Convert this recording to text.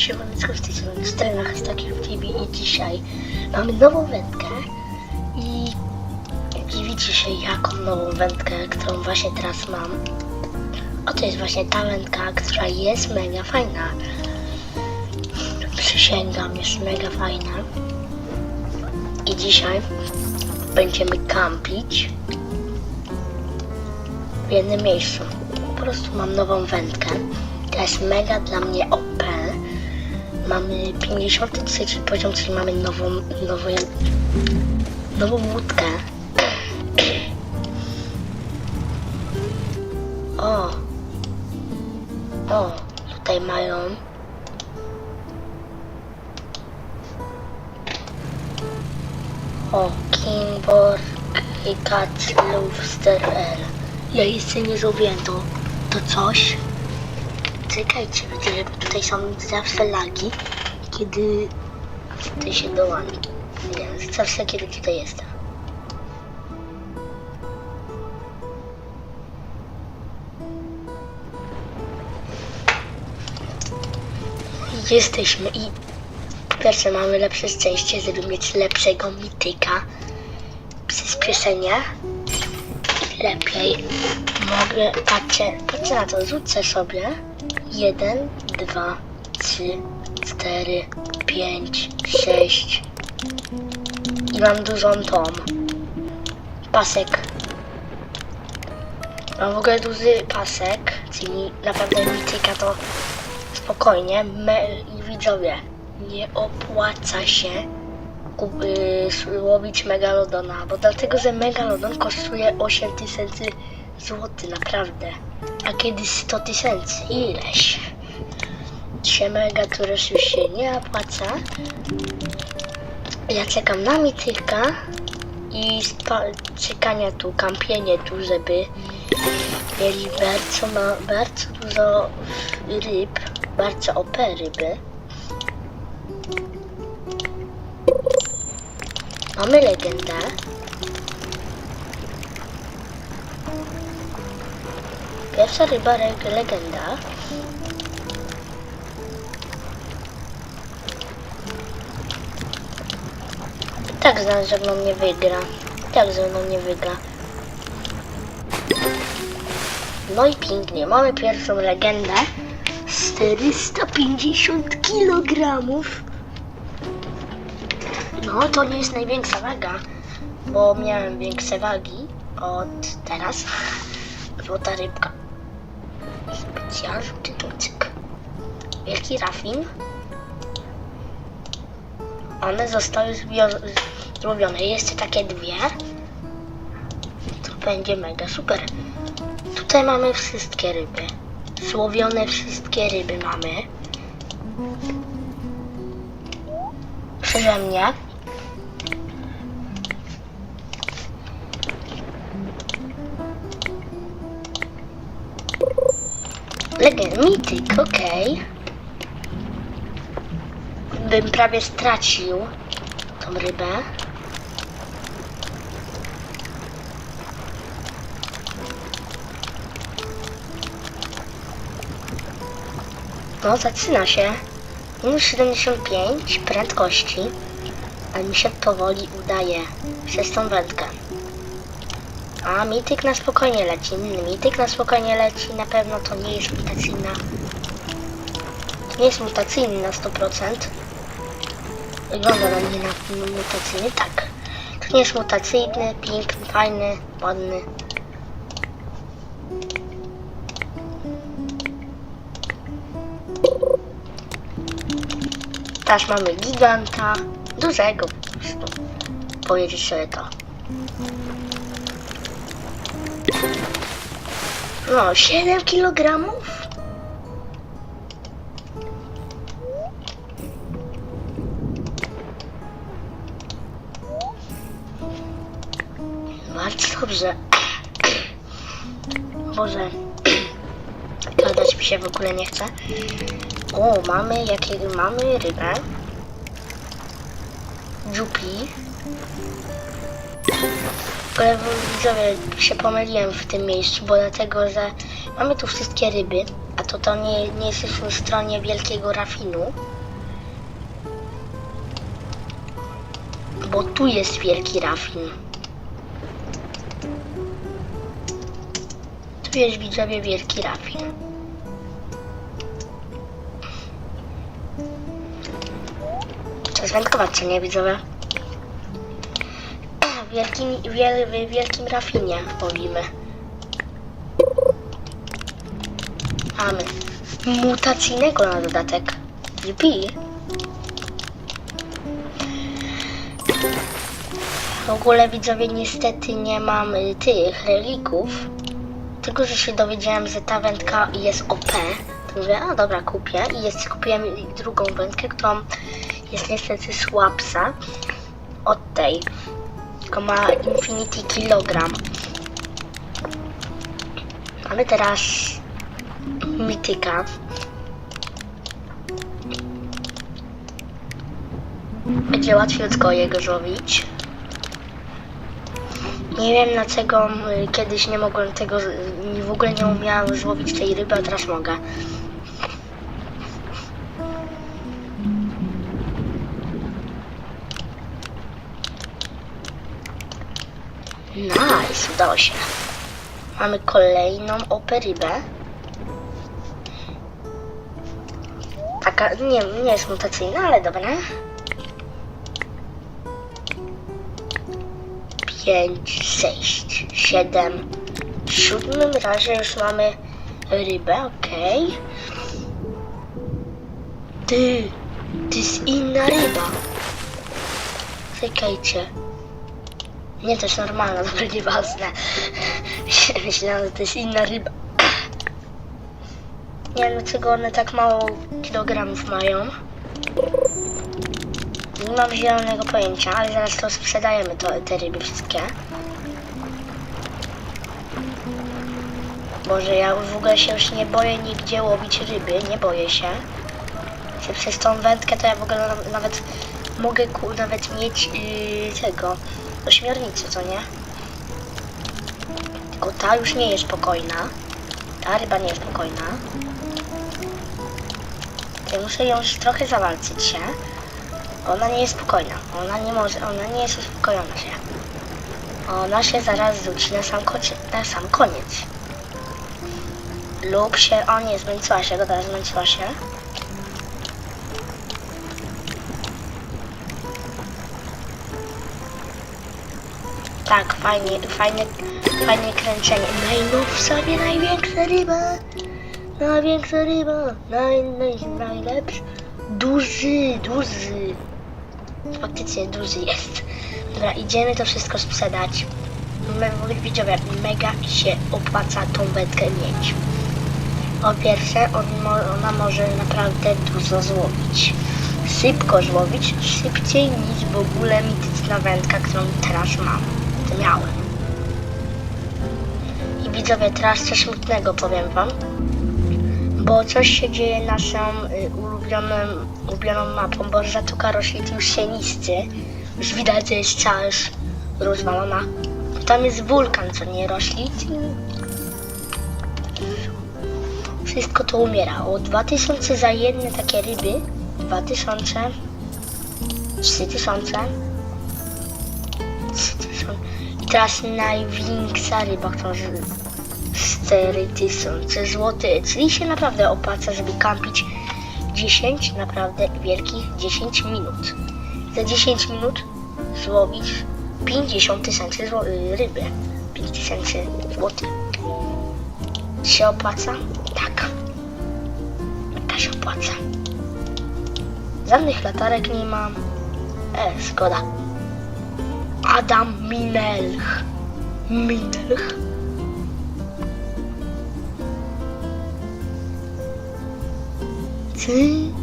Siemaneczko, z tej strony Strena, hashtag TV i dzisiaj mamy nową wędkę i dziwicie się jaką nową wędkę, którą właśnie teraz mam. Oto jest właśnie ta wędka, która jest mega fajna. Przysięgam, jest mega fajna. I dzisiaj będziemy kampić w jednym miejscu. Po prostu mam nową wędkę. To jest mega dla mnie OP. Mamy 53 poziom, czyli mamy nową, nową, nową łódkę. O! O! Tutaj mają O, Kingborg i Cat Lufster L. Ja jeszcze nie zrobiłem to, to coś. Czekajcie, widzę, że tutaj są zawsze lagi, kiedy tutaj się dołączy. Więc zawsze kiedy tutaj jestem. Jesteśmy i pierwsze mamy lepsze szczęście, żeby mieć lepszego mityka. Przyspieszenie. Lepiej mogę, patrzę, patrzę na to, rzucę sobie. Jeden, dwa, trzy, cztery, pięć, sześć. I mam dużą tą. Pasek. Mam w ogóle duży pasek, czyli naprawdę mityka to spokojnie. Me, widzowie, nie opłaca się y, łowić megalodona, bo dlatego, że megalodon kosztuje 8 tysięcy złotych, naprawdę. A kiedyś 100 tysięcy, ileś. Się mega, które już się nie opłaca. Ja czekam na mityka i czekania tu, kampienie tu, żeby mieli bardzo, bardzo dużo ryb, bardzo OP ryby. Mamy legendę. Pierwsza ryba legenda. Tak znam, że mną nie wygra. I tak ze mną nie wygra. No i pięknie, mamy pierwszą legendę. 450 kilogramów. No, to nie jest największa waga, bo miałem większe wagi od teraz. Złota rybka. Specjal, żółty tucyk. Wielki rafin. One zostały zrobione. Jeszcze takie dwie. To będzie mega super. Tutaj mamy wszystkie ryby. Słowione wszystkie ryby mamy. Przeze mnie. Legend, mityk, okej. Bym prawie stracił tą rybę. No, zaczyna się. Minus 75 prędkości, ale mi się powoli udaje przez tą wędkę. A mityk na spokojnie leci. Mityk na spokojnie leci. Na pewno to nie jest mutacyjna. To nie jest mutacyjny na 100%. Wygląda na mnie na mutacyjny. Tak. To nie jest mutacyjny, piękny, fajny, ładny. Teraz mamy giganta. Dużego po prostu. Powiedzieć sobie to. No, 7 kilogramów? Bardzo dobrze. Boże. Gadać mi się w ogóle nie chce. O, mamy jakie mamy rybę. Dziupi. Widzowie się pomyliłem w tym miejscu, bo dlatego, że mamy tu wszystkie ryby, a to to nie, nie jesteśmy w stronie wielkiego rafinu. Bo tu jest wielki rafin. Tu jest widzowie wielki rafin. To jest wędkować, co nie widzowie? Wielkim, wiel, wielkim rafinie łowimy. Mamy mutacyjnego na dodatek. Yupi. W ogóle widzowie niestety nie mam tych relików. Tylko, że się dowiedziałem, że ta wędka jest OP. To mówię, a dobra, kupię. I jest, kupiłem drugą wędkę, którą jest niestety słabsza od tej. Tylko ma Infinity Kilogram. Mamy teraz mityka. Będzie łatwiutko jego złowić. Nie wiem dlaczego y, kiedyś nie mogłem tego, w ogóle nie umiałem złowić tej ryby, a teraz mogę. Nice, udało się. Mamy kolejną operybę. Taka, nie, nie jest mutacyjna, ale dobra. Pięć, sześć, siedem. W siódmym razie już mamy rybę, okej. Ty, to jest inna ryba. Czekajcie. Nie, to jest normalna, dobra, nieważne. Myślałam, że to jest inna ryba. Nie wiem, dlaczego one tak mało kilogramów mają. Nie mam zielonego pojęcia, ale zaraz to sprzedajemy, to, te ryby wszystkie. Boże, ja w ogóle się już nie boję nigdzie łowić ryby, nie boję się. Przez tą wędkę to ja w ogóle na- nawet mogę nawet mieć yy, tego, ośmiornicę, co nie? Tylko ta już nie jest spokojna. Ta ryba nie jest spokojna. Ja muszę ją trochę zawalczyć się. Ona nie jest spokojna. Ona nie może, ona nie jest uspokojona się. Ona się zaraz rzuci na sam, na sam koniec. Lub się, o nie, zmęczyła się, dobra, zmęczyła się. Tak, fajnie, fajnie, fajnie kręcenie. Najnowsza, nie największa ryba. Największa ryba. Naj, naj, najlepszy. Duży, duży. Faktycznie duży jest. Dobra, idziemy to wszystko sprzedać. Me- Widzowie, mega się opłaca tą wędkę mieć. Po pierwsze, on ona może naprawdę dużo złowić. Szybko złowić, szybciej niż w ogóle mityczna wędka, którą teraz mam. I widzowie, teraz coś smutnego powiem wam. Bo coś się dzieje naszą y, ulubioną, ulubioną mapą, bo Zatoka Roślit już się niszczy. Już widać, że jest cała już rozwalona. Tam jest wulkan, co nie rośli. Wszystko to umiera. O 2000 za jedne takie ryby. 2000. 3000. 3000. Teraz największa ryba, którą z- 4000 zł. Czyli się naprawdę opłaca, żeby kampić 10 naprawdę wielkich 10 minut. Za 10 minut złowić 50 tysięcy ryby. 5 tysięcy złotych. Się opłaca? Tak. Mega się opłaca. Żadnych latarek nie mam. E, szkoda. Adam Minel. Minel. Sen